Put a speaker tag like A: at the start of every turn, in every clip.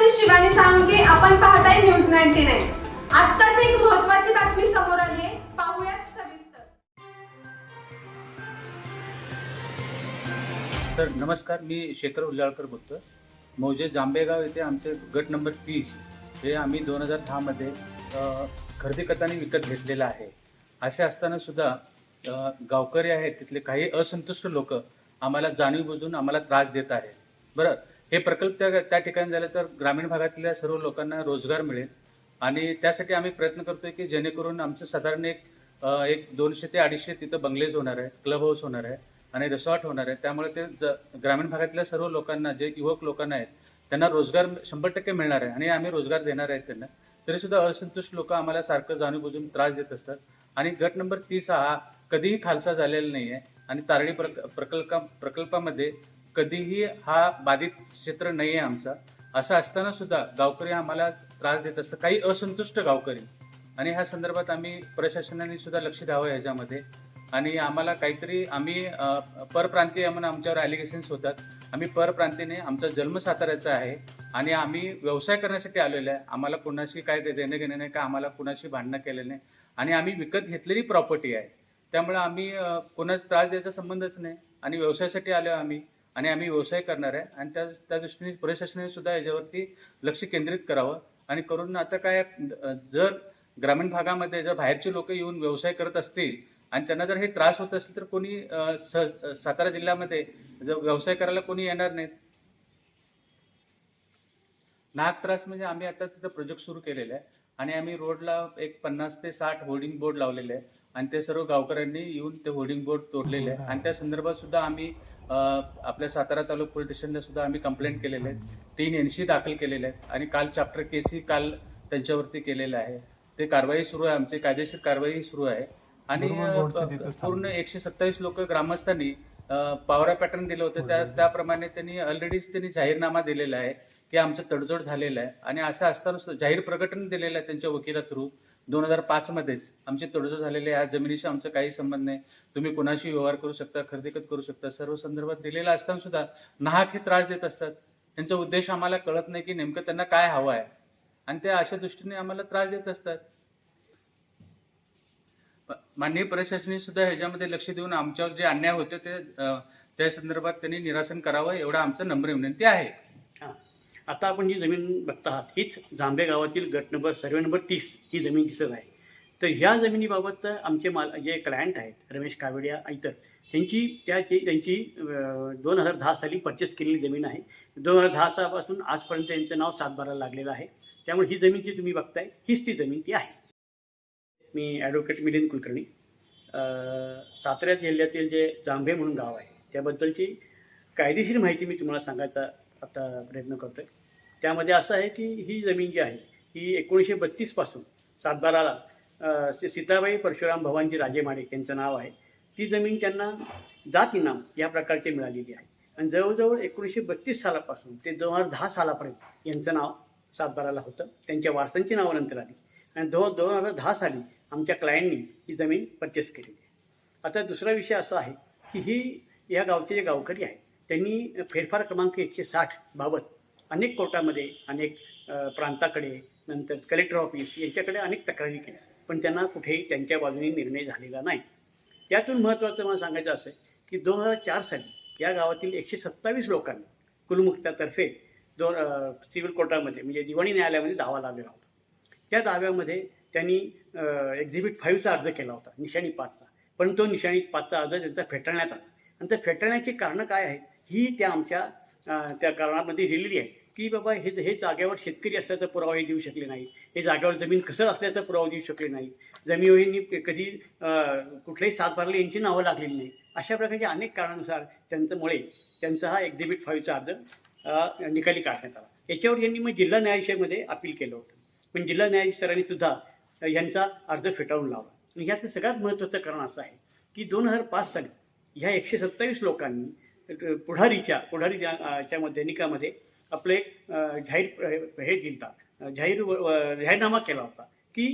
A: मी शिवानी सांगे आपण पाहताय न्यूज नाईन्टी नाईन. आत्ताच एक महत्वाची बातमी समोर आली आहे पाहूयात सविस्तर.
B: तर नमस्कार मी शेखर उजाळकर बोलतो मौजे जांबेगाव येथे आमचे गट नंबर तीस हे आम्ही दोन हजार दहामध्ये खरेदी करताना विकत घेतलेलं आहे. असे असताना सुद्धा गावकरी आहेत तिथले काही असंतुष्ट लोक आम्हाला जाणीव बुजून आम्हाला त्रास देत आहेत. बरं हे प्रकल्प त्या त्या ठिकाणी झाले तर ग्रामीण भागातल्या सर्व लोकांना रोजगार मिळेल. आणि त्यासाठी आम्ही प्रयत्न करतोय की जेणेकरून आमचं साधारण एक एक दोनशे ते अडीचशे तिथं बंगलेज होणार आहे क्लब हाऊस होणार आहे आणि रिसॉर्ट होणार आहे. त्यामुळे ते ज- ग्रामीण भागातल्या सर्व लोकांना जे युवक लोकांना आहेत त्यांना रोजगार शंभर टक्के मिळणार आहे आणि आम्ही रोजगार देणार आहेत त्यांना. तरी सुद्धा असंतुष्ट लोक आम्हाला सारखं जाणून बुजून त्रास देत असतात. आणि गट नंबर तीस हा कधीही खालसा झालेला नाही आहे आणि तारडी प्रक प्रकल्प प्रकल्पामध्ये कधीही हा बाधित क्षेत्र नाही आहे आमचा. असं असताना सुद्धा गावकरी आम्हाला त्रास देत असतात. काही असंतुष्ट गावकरी. आणि ह्या संदर्भात आम्ही प्रशासनाने सुद्धा लक्ष द्यावं ह्याच्यामध्ये. आणि आम्हाला काहीतरी आम्ही परप्रांतीय म्हणून आमच्यावर ॲलिगेशन्स होतात. आम्ही परप्रांतीने आमचा जन्म साताऱ्याचा आहे. आणि आम्ही व्यवसाय करण्यासाठी आलेलो आहे. आम्हाला कुणाशी काय दे- देणं घेणं नाही का आम्हाला कुणाशी भांडणं केलं नाही. आणि आम्ही विकत घेतलेली प्रॉपर्टी आहे. त्यामुळे आम्ही कोणाचा त्रास द्यायचा संबंधच नाही. आणि व्यवसायासाठी आलो आम्ही. आणि आम्ही व्यवसाय करणार आहे. आणि त्या त्या दृष्टीने प्रशासनाने सुद्धा याच्यावरती लक्ष केंद्रित करावं. आणि करून आता काय जर ग्रामीण भागामध्ये जर बाहेरचे लोक येऊन व्यवसाय करत असतील आणि त्यांना जर हे त्रास होत असेल तर कोणी सातारा जिल्ह्यामध्ये जर व्यवसाय करायला कोणी येणार नाहीत? नाक त्रास म्हणजे आम्ही आता तिथं प्रोजेक्ट सुरू केलेला आहे. आणि आम्ही रोडला एक पन्नास ते साठ होर्डिंग बोर्ड लावलेले आहे. आणि ते सर्व गावकऱ्यांनी येऊन ते होर्डिंग बोर्ड तोडलेले आहे. आणि त्या संदर्भात सुद्धा आम्ही आपल्या सातारा तालुका पोलीस स्टेशनला सुद्धा आम्ही कंप्लेंट केलेले आहेत. तीन एनशी दाखल केलेले आहेत आणि काल चॅप्टर केसी काल त्यांच्यावरती केलेलं आहे. ते कारवाई सुरू आहे आमची कायदेशीर कारवाई सुरू आहे. आणि पूर्ण एकशे सत्तावीस लोक ग्रामस्थांनी पॉवर पॅटर्न दिलं होतं. त्या त्याप्रमाणे त्यांनी ऑलरेडीच त्यांनी जाहीरनामा दिलेला आहे की आमचं तडजोड झालेलं आहे. आणि असं असताना जाहीर प्रकटन दिलेलं आहे त्यांच्या वकिला थ्रू दोन हजार पाच मध्येच आमची तडजोड झालेले या जमिनीशी आमचं काही संबंध नाही. तुम्ही कोणाशी व्यवहार करू शकता खरेदी करू शकता सर्व संदर्भात दिलेला असताना सुद्धा नाहक हे त्रास देत असतात. त्यांचा उद्देश आम्हाला कळत नाही की नेमकं त्यांना काय हवं आहे. आणि ते अशा दृष्टीने आम्हाला त्रास देत असतात. माननीय प्रशासने सुद्धा ह्याच्यामध्ये लक्ष देऊन आमच्यावर जे अन्याय होते ते त्या संदर्भात त्यांनी निरासन करावं एवढं आमचं नम्र विनंती आहे.
C: हां. आता आपण जी जमीन बघता आहात हीच जांभे गावातील गट नंबर सर्वे नंबर तीस ही जमीन दिसत आहे. तर ह्या जमिनीबाबत आमचे माल जे क्लायंट आहेत रमेश कावडिया इतर त्यांची त्या त्यांची दोन हजार दहा साली परचेस केलेली जमीन आहे. दोन हजार दहा सालापासून आजपर्यंत त्यांचं नाव सातबारा लागलेलं आहे. त्यामुळे ही जमीन जी तुम्ही बघताय हीच ती जमीन ती आहे. मी ॲडव्होकेट मिलिंद कुलकर्णी. अं, सातारा जिल्ह्यातील जे जांभे म्हणून गाव आहे त्याबद्दलची कायदेशीर माहिती मी तुम्हाला सांगायचा आता प्रयत्न करतो आहे त्यामध्ये असं आहे की ही जमीन जी आहे ही एकोणीसशे बत्तीसपासून सातबाराला सीताबाई परशुराम भवानजी राजे माणिक यांचं नाव आहे. ती जमीन त्यांना जात इनाम या प्रकारची मिळालेली आहे. आणि जवळजवळ एकोणीसशे बत्तीस सालापासून ते दोन हजार दहा सालापर्यंत यांचं नाव सातबाराला होतं. त्यांच्या वारसांची नावं नंतर आली. आणि दो दोन हजार दहा साली आमच्या क्लायंटनी ही जमीन परचेस केलेली आहे आता दुसरा विषय असा आहे की ही या गावचे जे गावकरी आहेत त्यांनी फेरफार क्रमांक एकशे साठ बाबत अनेक कोर्टामध्ये अनेक प्रांताकडे नंतर कलेक्टर ऑफिस यांच्याकडे अनेक तक्रारी केल्या. पण त्यांना कुठेही त्यांच्या बाजूने निर्णय झालेला नाही. त्यातून महत्त्वाचं मला सांगायचं असं की दोन हजार चार साली या गावातील एकशे सत्तावीस लोकांनी कुलमुख्तातर्फे दोन सिव्हिल कोर्टामध्ये म्हणजे दिवाणी न्यायालयामध्ये दावा लावलेला होता. त्या दाव्यामध्ये त्यांनी एक्झिबिट फाईव्हचा अर्ज केला होता निशाणी पाचचा. पण तो निशाणी पाचचा अर्ज त्यांचा फेटाळण्यात आला. आणि त्या फेटाळण्याची कारणं काय आहेत? ही त्या आमच्या त्या कारणामध्ये लिहिलेली आहे. की बाबा हे हे जागेवर शेतकरी असल्याचा पुरावाही देऊ शकले नाही. हे जागेवर जमीन कसं असल्याचा पुरावा देऊ शकले नाही. जमिनीवरील कधी कुठलेही कुठल्याही यांची नावं लागलेली नाही. अशा प्रकारच्या अनेक कारणानुसार त्यांच्यामुळे त्यांचा हा एक्झिबिट फाईव्हचा अर्ज निकाली काढण्यात आला. याच्यावर यांनी मग जिल्हा न्यायाधीशामध्ये अपील केलं होतं. पण जिल्हा न्यायाधीशांनी सुद्धा यांचा अर्ज फेटाळून लावला. आणि याचं सगळ्यात महत्त्वाचं कारण असं आहे की दोन हजार पाच साली ह्या एकशे सत्तावीस लोकांनी पुढारीच्या पुढारीच्या अ, च्या दैनिकामध्ये आपलं एक जाहीर हे दिलता जाहीर व- जाहीरनामा केला होता की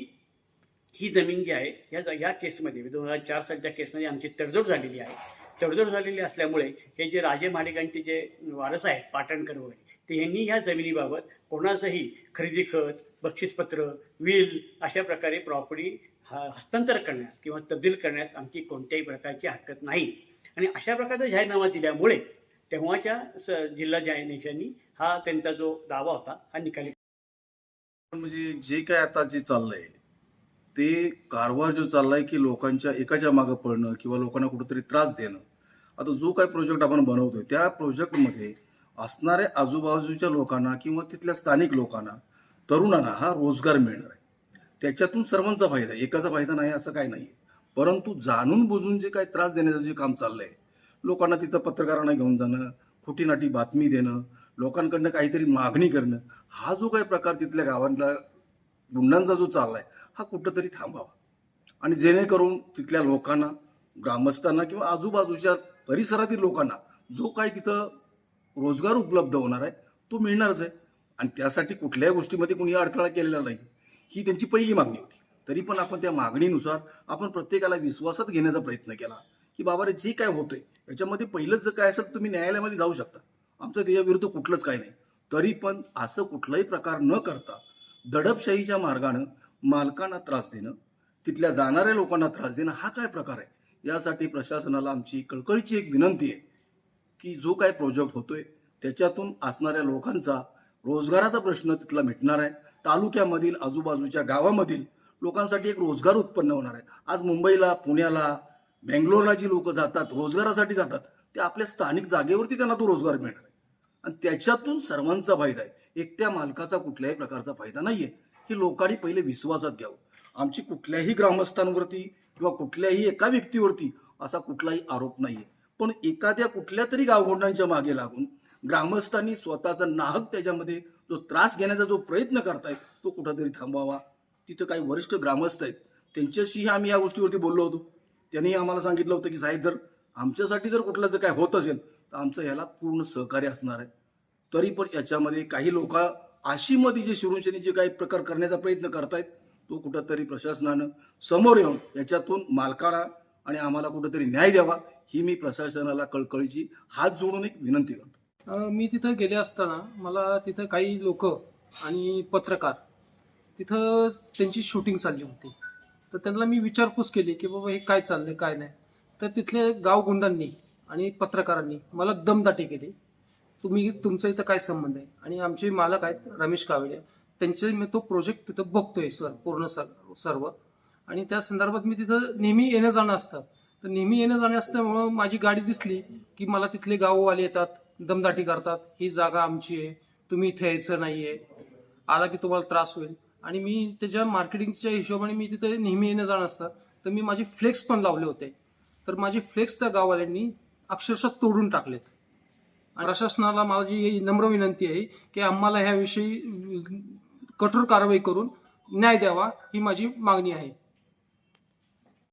C: ही जमीन जी आहे ह्या या केसमध्ये म्हणजे दोन हजार चार सालच्या केसमध्ये आमची तडजोड झालेली आहे. तडजोड झालेली असल्यामुळे हे जे राजे महाडिकांचे जे वारस आहेत पाटणकर वगैरे ते यांनी ह्या जमिनीबाबत कोणाचंही खरेदी खत बक्षीसपत्र विल अशा प्रकारे प्रॉपर्टी हस्तांतर करण्यास किंवा तब्दील करण्यास आमची कोणत्याही प्रकारची हरकत नाही. आणि अशा प्रकारचा जाहीरनामा दिल्यामुळे तेव्हाच्या स- जिल्हा न्यायाधीशांनी हा त्यांचा जो दावा होता हा निकाली
D: म्हणजे जे काय आता जे चाललंय ते कारभार जो चाललाय की लोकांच्या एकाच्या मागं पडणं किंवा लोकांना कुठेतरी त्रास देणं आता जो काय प्रोजेक्ट आपण बनवतोय त्या प्रोजेक्टमध्ये असणाऱ्या आजूबाजूच्या लोकांना किंवा तिथल्या स्थानिक लोकांना तरुणांना हा रोजगार मिळणार आहे. त्याच्यातून सर्वांचा फायदा एकाचा फायदा नाही असं काही नाही परंतु जाणून बुजून जे काय त्रास देण्याचं जे काम चाललंय लोकांना तिथं पत्रकारांना घेऊन जाणं खोटीनाटी बातमी देणं लोकांकडनं काहीतरी मागणी करणं हा जो काही प्रकार तिथल्या गावांतला गुंडांचा जो चाललाय हा कुठंतरी थांबावा. आणि जेणेकरून तिथल्या लोकांना ग्रामस्थांना किंवा आजूबाजूच्या परिसरातील लोकांना जो काही तिथं रोजगार उपलब्ध होणार आहे तो मिळणारच आहे. आणि त्यासाठी कुठल्याही गोष्टीमध्ये कुणी अडथळा केलेला नाही. ही त्यांची पहिली मागणी होती. तरी पण आपण त्या मागणीनुसार आपण प्रत्येकाला विश्वासात घेण्याचा प्रयत्न केला की बाबा रे जे काय होतंय याच्यामध्ये पहिलंच जर काय असेल तुम्ही न्यायालयामध्ये जाऊ शकता. आमचं त्याच्याविरुद्ध कुठलंच काही नाही. तरी पण असं कुठलाही प्रकार न करता दडपशाहीच्या मार्गानं मालकांना त्रास देणं तिथल्या जाणाऱ्या लोकांना त्रास देणं हा काय प्रकार आहे? यासाठी प्रशासनाला आमची कळकळीची एक विनंती आहे की जो काय प्रोजेक्ट होतोय त्याच्यातून असणाऱ्या लोकांचा रोजगाराचा प्रश्न तिथला मिटणार आहे. तालुक्यामधील आजूबाजूच्या गावामधील लोकांसाठी एक रोजगार उत्पन्न होणार आहे. आज मुंबईला पुण्याला बेंगलोरला जी लोक जातात रोजगारासाठी जातात ते आपल्या स्थानिक जागेवरती त्यांना तो रोजगार मिळणार आहे. आणि त्याच्यातून सर्वांचा फायदा आहे. एकट्या मालकाचा कुठल्याही प्रकारचा फायदा नाहीये. हे लोकांनी पहिले विश्वासात घ्यावं. आमची कुठल्याही ग्रामस्थांवरती किंवा कुठल्याही एका व्यक्तीवरती असा कुठलाही आरोप नाहीये. पण एखाद्या कुठल्या तरी गावगोंडांच्या मागे लागून ग्रामस्थांनी स्वतःचा नाहक त्याच्यामध्ये जो त्रास घेण्याचा जो प्रयत्न करतायत तो कुठंतरी थांबावा तिथं काही वरिष्ठ ग्रामस्थ आहेत. त्यांच्याशीही आम्ही या गोष्टीवरती बोललो होतो. त्यांनी आम्हाला सांगितलं होतं की साहेब जर आमच्यासाठी जर कुठलं जर काय होत असेल तर आमचं ह्याला पूर्ण सहकार्य असणार आहे. तरी पण याच्यामध्ये काही लोक आशीमध्ये जे शिवसेनेचे जे काही प्रकार करण्याचा प्रयत्न करतायत तो कुठंतरी प्रशासनानं समोर येऊन याच्यातून मालकाला आणि आम्हाला कुठंतरी न्याय द्यावा ही मी प्रशासनाला कळकळीची हात जोडून एक विनंती करतो.
E: मी तिथं गेले असताना मला तिथं काही लोक आणि पत्रकार तिथं त्यांची शूटिंग चालली होती. तर त्यांना मी विचारपूस केली की बाबा हे काय चाललंय काय नाही. तर तिथले गावगुंडांनी आणि पत्रकारांनी मला दमदाटी केली. तुम्ही तुमचा इथं काय संबंध आहे? आणि आमचे मालक आहेत रमेश कावडे त्यांचे मी तो प्रोजेक्ट तिथं बघतोय सर पूर्ण सर सर्व. आणि त्या संदर्भात मी तिथं नेहमी येणं जाणं असतं. तर नेहमी येणं जाणं असल्यामुळं माझी गाडी दिसली की मला तिथले गाववाले येतात दमदाटी करतात. ही जागा आमची आहे तुम्ही इथे यायचं नाहीये. आला की तुम्हाला त्रास होईल. आणि मी त्याच्या मार्केटिंगच्या हिशोबाने मी तिथे नेहमी येणं जाणं असतं. तर मी माझे फ्लेक्स पण लावले होते. तर माझे फ्लेक्स त्या गाववाल्यांनी अक्षरशः तोडून टाकलेत. आणि प्रशासनाला माझी ही नम्र विनंती आहे की आम्हाला ह्याविषयी कठोर कारवाई करून न्याय द्यावा ही माझी मागणी आहे.